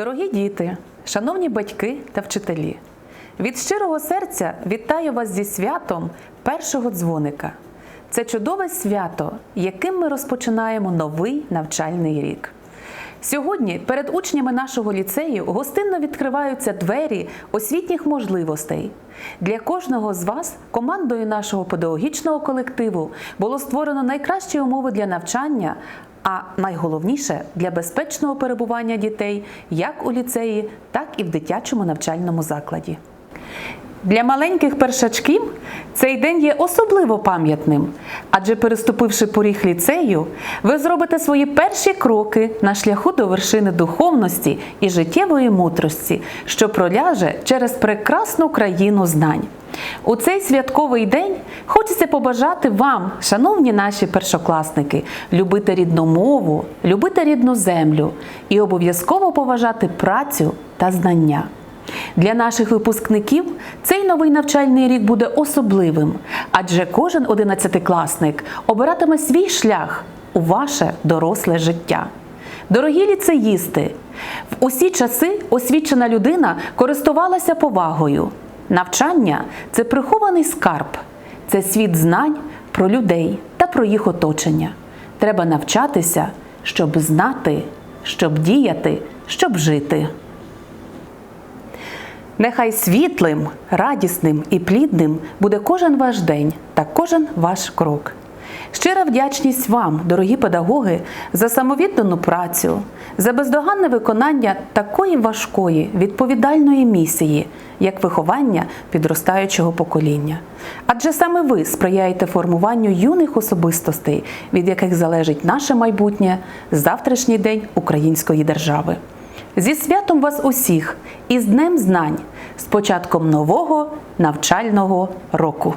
Дорогі діти, шановні батьки та вчителі, від щирого серця вітаю вас зі святом першого дзвоника. Це чудове свято, яким ми розпочинаємо новий навчальний рік. Сьогодні перед учнями нашого ліцею гостинно відкриваються двері освітніх можливостей. Для кожного з вас командою нашого педагогічного колективу було створено найкращі умови для навчання, а найголовніше для безпечного перебування дітей як у ліцеї, так і в дитячому навчальному закладі. Для маленьких першачків цей день є особливо пам'ятним, адже переступивши поріг ліцею, ви зробите свої перші кроки на шляху до вершини духовності і життєвої мудрості, що проляже через прекрасну країну знань. У цей святковий день хочеться побажати вам, шановні наші першокласники, любити рідну мову, любити рідну землю і обов'язково поважати працю та знання. Для наших випускників цей новий навчальний рік буде особливим, адже кожен одинадцятикласник обиратиме свій шлях у ваше доросле життя. Дорогі ліцеїсти, в усі часи освічена людина користувалася повагою. Навчання це прихований скарб, це світ знань про людей та про їх оточення. Треба навчатися, щоб знати, щоб діяти, щоб жити. Нехай світлим, радісним і плідним буде кожен ваш день та кожен ваш крок. Щира вдячність вам, дорогі педагоги, за самовіддану працю, за бездоганне виконання такої важкої, відповідальної місії, як виховання підростаючого покоління. Адже саме ви сприяєте формуванню юних особистостей, від яких залежить наше майбутнє, завтрашній день української держави. Зі святом вас усіх і з Днем Знань, з початком нового навчального року.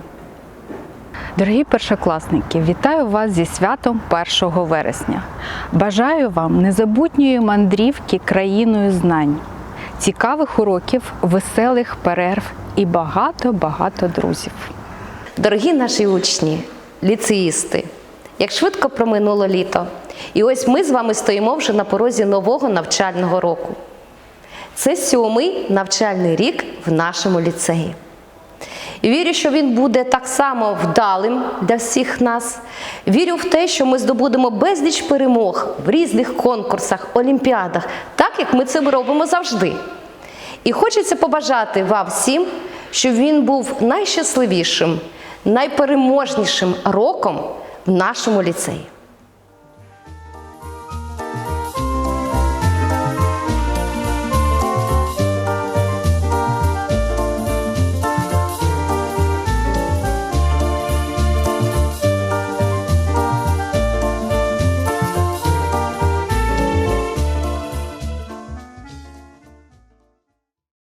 Дорогі першокласники, вітаю вас зі святом 1 вересня. Бажаю вам незабутньої мандрівки країною знань, цікавих уроків, веселих перерв і багато-багато друзів. Дорогі наші учні, ліцеїсти, як швидко проминуло літо, і ось ми з вами стоїмо вже на порозі нового навчального року. Це сьомий навчальний рік в нашому ліцеї. І вірю, що він буде так само вдалим для всіх нас. Вірю в те, що ми здобудемо безліч перемог в різних конкурсах, олімпіадах, так як ми це робимо завжди. І хочеться побажати вам всім, щоб він був найщасливішим, найпереможнішим роком в нашому ліцеї.